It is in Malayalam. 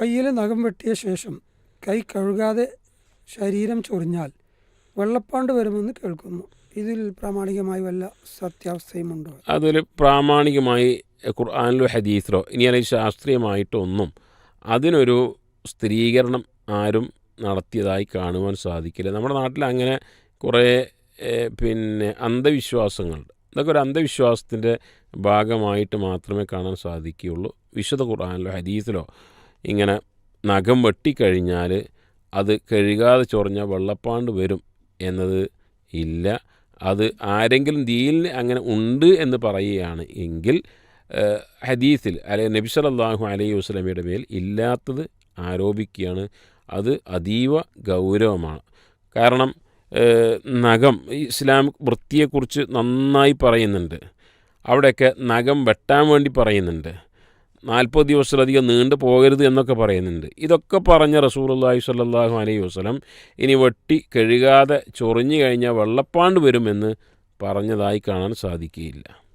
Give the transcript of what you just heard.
കയ്യിൽ നഖം വെട്ടിയ ശേഷം കൈ കഴുകാതെ ശരീരം ചൊറിഞ്ഞാൽ വെള്ളപ്പാണ്ട് വരുമെന്ന് കേൾക്കുന്നു. ഇതിൽ പ്രാമാണികമായി വല്ല സത്യാവസ്ഥയുമുണ്ടോ അതിൽ പ്രാമാണികമായി ഖുർആാനിലോ ഹദീസിലോ ഇനി അല്ലെങ്കിൽ ശാസ്ത്രീയമായിട്ടൊന്നും അതിനൊരു സ്ഥിരീകരണം ആരും നടത്തിയതായി കാണുവാൻ സാധിക്കില്ല. നമ്മുടെ നാട്ടിൽ അങ്ങനെ കുറേ പിന്നെ അന്ധവിശ്വാസങ്ങളുണ്ട് ഇതൊക്കെ ഒരു അന്ധവിശ്വാസത്തിന്റെ ഭാഗമായിട്ട് മാത്രമേ കാണാൻ സാധിക്കുകയുള്ളൂ. വിശുദ്ധ ഖുർആാനിലോ ഹദീസിലോ ഇങ്ങനെ നഖം വെട്ടിക്കഴിഞ്ഞാൽ അത് കഴുകാതെ ചൊറിഞ്ഞ വെള്ളപ്പാണ്ട് വരും എന്നത് ഇല്ല. അത് ആരെങ്കിലും ദീനിൽ അങ്ങനെ ഉണ്ട് എന്ന് പറയുകയാണ് എങ്കിൽ ഹദീസിൽ അല്ലെങ്കിൽ നബി സല്ലല്ലാഹു അലൈഹി വസ്ലമിയുടെ മേൽ ഇല്ലാത്തത് ആരോപിക്കുകയാണ്. അത് അതീവ ഗൗരവമാണ്. കാരണം നഖം ഈ ഇസ്ലാമിക് വൃത്തിയെക്കുറിച്ച് നന്നായി പറയുന്നുണ്ട്. അവിടെയൊക്കെ നഖം വെട്ടാൻ വേണ്ടി പറയുന്നുണ്ട്. നാൽപ്പത് ദിവസത്തിലധികം നീണ്ടു പോകരുത് എന്നൊക്കെ പറയുന്നുണ്ട്. ഇതൊക്കെ പറഞ്ഞ റസൂലുള്ളാഹി സ്വല്ലല്ലാഹു അലൈഹി വസ്ലം ഇനി വെട്ടി കഴുകാതെ ചൊറിഞ്ഞു കഴിഞ്ഞാൽ വെള്ളപ്പാണ്ട് വരുമെന്ന് പറഞ്ഞതായി കാണാൻ സാധിക്കുകയില്ല.